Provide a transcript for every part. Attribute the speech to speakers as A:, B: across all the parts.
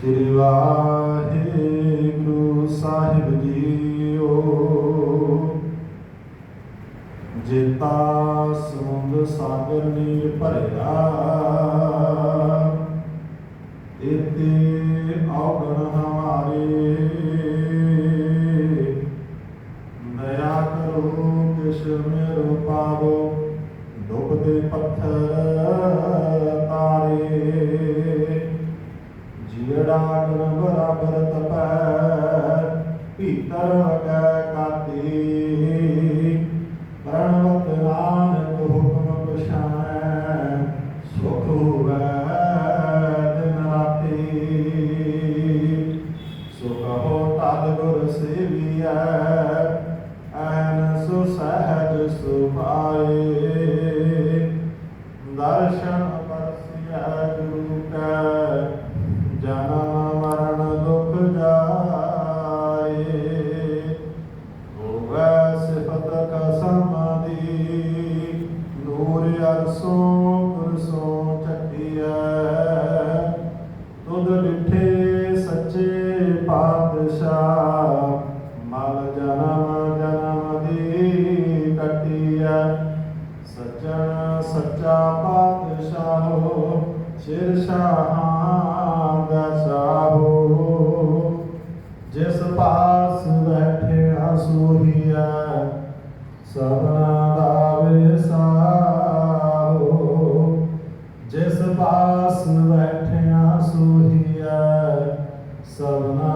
A: ਸ੍ਰੀ ਵਾਹਿਗੁਰੂ ਸਾਹਿਬ JIO. ਜੇਤਾ ਸਮੁੰਦ ਸਾਗਰ ਨੀਰ ਭਰਿਆ ਇਤੇ ਔਗਣ ਹਮਾਰੇ। ਦਇਆ ਕਰੋ ਕਿਛ ਮੇਰੋ ਪਾਵੋ, ਡੁੱਬਦੇ ਪੱਥਰ ਤਾਰੇ। ਜਿਹੜਾ ਗੁਣ ਬਰਾਬਰ ਤਪੈ, ਭੀਤਰ ਵਗੈ ਕਾਤੀ। ਪ੍ਰਣਵਤ ਨਾਨਕ ਹੁਕਮ ਪਛਾਣੈ, ਸੁਖ ਹੋਵੈ ਦਿਨ ਰਾਤੀ। ਸੋ ਕਹੋ ਤਦ ਗੁਰ ਸੇਵੀਐ, ਐਨ ਸੁ ਸਹਿਜ ਸੁਭਾਏ ਦਰਸ਼ਨ ਨੂਰ ਅਰਸੋਂ ਕੁਰਸੋਂ ਚੱਟਿਐ ਤੁਧ ਡਿਠੇ ਸੱਚੇ ਪਾਤਸ਼ਾਹ, ਮਲ ਜਨਮ ਜਨਮ ਦੀ ਕਟਿਐ। ਸੱਜਣ ਸੱਚਾ ਪਾਤਸ਼ਾਹੋ, ਸਿਰ ਸ਼ਾਹਾਂ ਦਾ ਸਾਹੋ। ਜਿਸ ਪਾਸ ਬੈਠਿਆ ਸੋਹੀਆ ਸਭਨਾ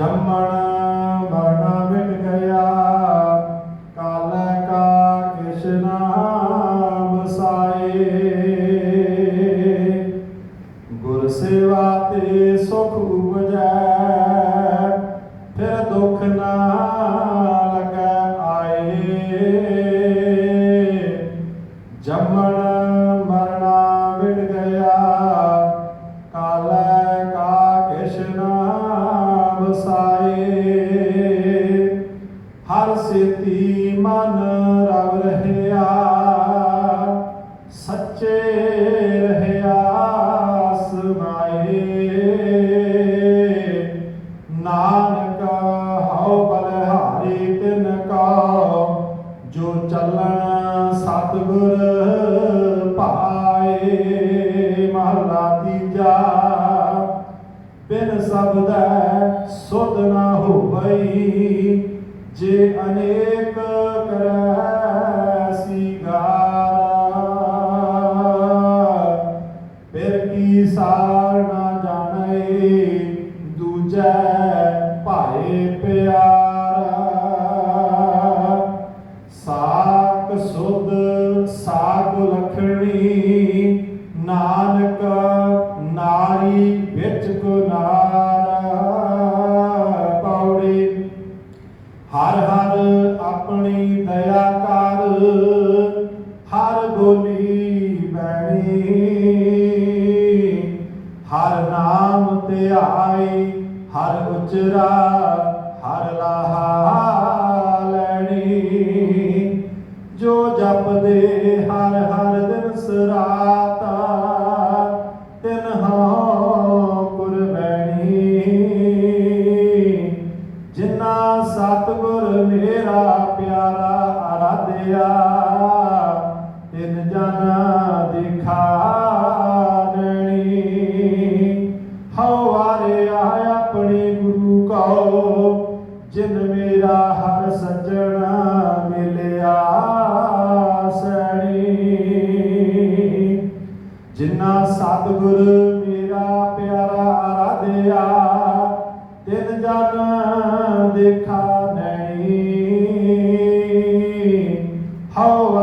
A: ஜம்மன ਸੇਤੀ ਮਨ ਰਵ ਰਹਿਆ, ਸੱਚੇ ਰਹਿਆ ਸਮਾਏ। ਨਾਨਕ ਹਉ ਬਲਹਾਰੀ ਤਿਨ ਕਾ ਜੋ ਚੱਲਣ ਸਤਿਗੁਰ ਪਾਏ। ਮਹਲਾ ਤੀਜਾ, ਬਿਨ ਸ਼ਬਦੈ ਸੁਧ ਨਾ ਹੋਵਈ ਜੇ ਅਨੇਕ ਕਰੈ ਸੀਗਾਰਾ ਫਿਰ ਕੀ ਸਾਰ ਨਾ ਜਾਣੈ ਦੂਜੈ ਭਾਏ ਪਿਆਰਾ। ਲਾਹਾ ਲੈਣੀ। ਜੋ ਜਪਦੇ ਹਰ ਹਰ ਦਿਨ ਸਰਾਤਾ, ਤਿਨ ਹਾਂ ਕੁਰਬੈਣੀ ਜਿਨਾ ਸਤਿਗੁਰ ਮੇਰਾ ਪਿਆਰਾ ਆਰਾਧਿਆ, ਤਿਨ ਜਨ ਦਿਖਾ ਦੇਣੀ। ਹਉ ਵਾਰਿਆ ਆਪਣੇ ਗੁਰੂ ਕਉ ਜਿਨ ਮੇਰਾ ਹਰ ਸੱਜਣਾ ਮਿਲਿਆ ਸਣੀ। ਜਿਨਾ ਸਤਿਗੁਰ ਮੇਰਾ ਪਿਆਰਾ ਆਰਾਧਿਆ, ਤਿਨ ਜਨ ਦੇਖਾ ਨਹੀਂ। ਹਉ